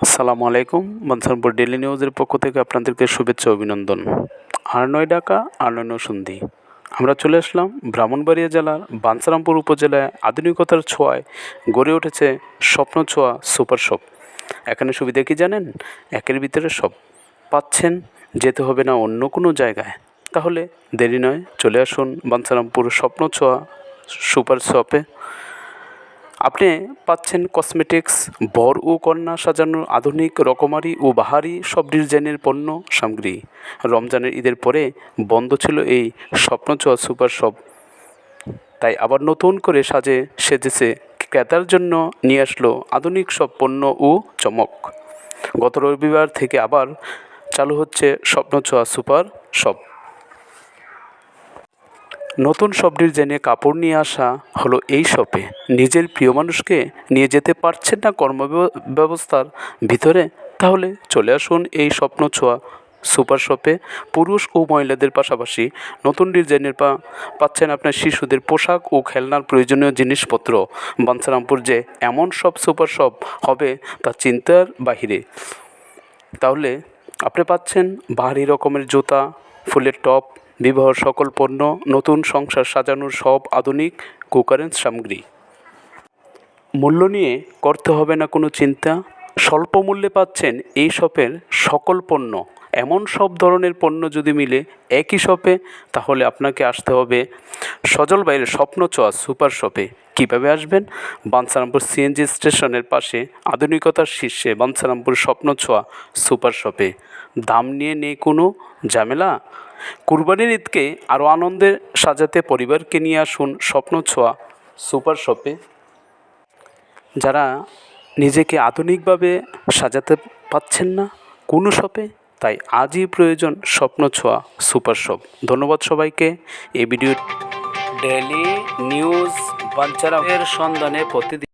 আসসালামু আলাইকুম। বানসারপুর ডেলি নিউজের পক্ষ থেকে আপনাদেরকে শুভেচ্ছা অভিনন্দন। আর নয় ডাকা আর নয় নসুন্দি আমরা চলে আসলাম ব্রাহ্মণবাড়িয়া জেলার বাঞ্ছারামপুর উপজেলায় আধুনিকতার ছোঁয়ায় গড়ে উঠেছে স্বপ্ন ছোঁয়া সুপার শপ। এখানে সুবিধা কি জানেন? একের ভিতরে সব। পাচ্ছেন যেতে হবে না অন্য কোনো জায়গায়। তাহলে দেরি নয়, চলে আসুন বাঞ্ছারামপুর স্বপ্ন ছোঁয়া সুপার শপে। আপনি পাচ্ছেন কসমেটিক্স বর ও কন্যা সাজানোর আধুনিক রকমারি ও বাহারি সব ডিজাইনের পণ্য, সামগ্রী। রমজানের ঈদের পরে বন্ধ ছিল এই স্বপ্নছোঁয়া সুপার শপ। তাই আবার নতুন করে সাজে, সেজেছে, ক্রেতার জন্য নিয়ে আসলো আধুনিক সব পণ্য ও চমক। গত রবিবার থেকে আবার চালু হচ্ছে স্বপ্নছোঁয়া সুপার শপ। নতুন সব ডিজাইনে কাপড় নিয়ে আসা হলো এই শপে। নিজের প্রিয় মানুষকে নিয়ে যেতে পারছেন না কর্ম ব্যবস্থার ভিতরে, তাহলে চলে আসুন এই স্বপ্ন ছোঁয়া সুপার শপে। পুরুষ ও মহিলাদের পাশাপাশি নতুন ডিজাইনের পা পাচ্ছেন আপনার শিশুদের পোশাক ও খেলনার প্রয়োজনীয় জিনিসপত্র। বাঞ্ছারামপুর যে এমন সব সুপার শপ হবে তা চিন্তার বাহিরে। তাহলে আপনি পাচ্ছেন ভারী রকমের জুতা, ফুলের টপ বিবাহ সকল পণ্য, নতুন সংসার সাজানোর সব আধুনিক কুকারেন্স সামগ্রী। মূল্য নিয়ে করতে হবে না কোনো চিন্তা। স্বল্প মূল্যে পাচ্ছেন এই শপের সকল পণ্য। এমন সব ধরনের পণ্য যদি মিলে একই শপে, তাহলে আপনাকে আসতে হবে সজল বাইরের স্বপ্ন চোয়া সুপার শপে। কীভাবে আসবেন? বাঞ্ছারামপুর সিএনজি স্টেশনের পাশে আধুনিকতার শীর্ষে বাঞ্ছারামপুর স্বপ্ন ছোঁয়া সুপার শপে। দাম নিয়ে নেই কোনো ঝামেলা? কুরবানির ঈদকে আরও আনন্দে সাজাতে পরিবারকে নিয়ে আসুন স্বপ্ন ছোঁয়া সুপার শপে। যারা নিজেকে আধুনিকভাবে সাজাতে পাচ্ছেন না কোনো শপে, তাই আজই প্রয়োজন স্বপ্ন ছোঁয়া সুপার শপ। ধন্যবাদ সবাইকে। এই ভিডিও ডেলি নিউজ বাঞ্চারামের সন্ধানে প্রতিদিন